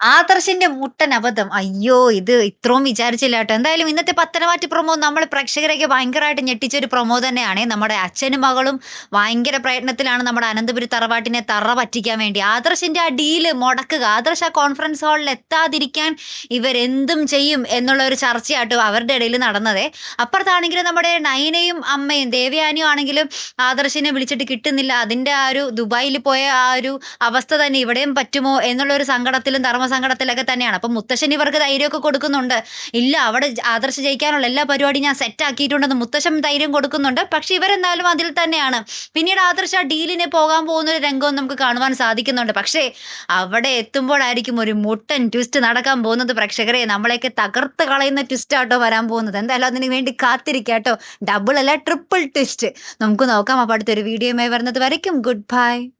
ആദർശിന്റെ മുട്ടൻ അബദ്ധം. അയ്യോ! ഇത് ഇത്രയും വിചാരിച്ചില്ല കേട്ടോ എന്തായാലും ഇന്നത്തെ പത്തനമാറ്റ് പ്രൊമോ നമ്മൾ പ്രേക്ഷകരെയൊക്കെ ഭയങ്കരമായിട്ട് ഞെട്ടിച്ചൊരു പ്രൊമോ തന്നെയാണ് നമ്മുടെ അച്ഛനും മകളും ഭയങ്കര പ്രയത്നത്തിലാണ് നമ്മുടെ അനന്തപുരി തറവാട്ടിനെ തറ പറ്റിക്കാൻ വേണ്ടി. ആദർശിന്റെ ആ ഡീൽ മുടക്കുക. ആദർശ് ആ കോൺഫറൻസ് ഹാളിൽ എത്താതിരിക്കാൻ ഇവരെന്തും ചെയ്യും എന്നുള്ള ഒരു ചർച്ചയാട്ടോ അവരുടെ ഇടയിൽ നടന്നത് അപ്പുറത്താണെങ്കിലും നമ്മുടെ നയനയും അമ്മയും ദേവയാനിയും ആണെങ്കിലും ആദർശിനെ വിളിച്ചിട്ട് കിട്ടുന്നില്ല. അതിന്റെ ആ ഒരു ദുബായിൽ പോയ ആ ഒരു അവസ്ഥ തന്നെ ഇവിടെയും പറ്റുമോ എന്നുള്ള ഒരു സങ്കടത്തിലും ധർമ്മസങ്കടത്തിലൊക്കെ തന്നെയാണ്. അപ്പം മുത്തശ്ശൻ ഇവർക്ക് ധൈര്യമൊക്കെ കൊടുക്കുന്നുണ്ട്. ഇല്ല അവിടെ ആദർശ ജയിക്കാനുള്ള എല്ലാ പരിപാടിയും ഞാൻ സെറ്റ് ആക്കിയിട്ടുണ്ടെന്ന് മുത്തശ്ശൻ ധൈര്യം കൊടുക്കുന്നുണ്ട്. പക്ഷെ ഇവരെന്തായാലും അതിൽ തന്നെയാണ്. പിന്നീട് ആദർശ ആ ഡീലിന് പോകാൻ പോകുന്ന ഒരു രംഗവും നമുക്ക് കാണുവാൻ സാധിക്കുന്നുണ്ട്. പക്ഷേ അവിടെ എത്തുമ്പോഴായിരിക്കും ഒരു മുട്ടൻ ട്വിസ്റ്റ് നടക്കാൻ പോകുന്നത് പ്രേക്ഷകരെ. നമ്മളെയൊക്കെ തകർത്ത് കളയുന്ന ട്വിസ്റ്റ് ആട്ടോ വരാൻ പോകുന്നത്. എന്തായാലും അതിന് വേണ്ടി കാത്തിരിക്കാട്ടോ. ഡബിൾ അല്ല ട്രിപ്പിൾ ട്വിസ്റ്റ്. നമുക്ക് നോക്കാം. അപ്പോൾ അടുത്തൊരു വീഡിയോയുമായി വരുന്നത് വരയ്ക്കും ഗുഡ് ബൈ.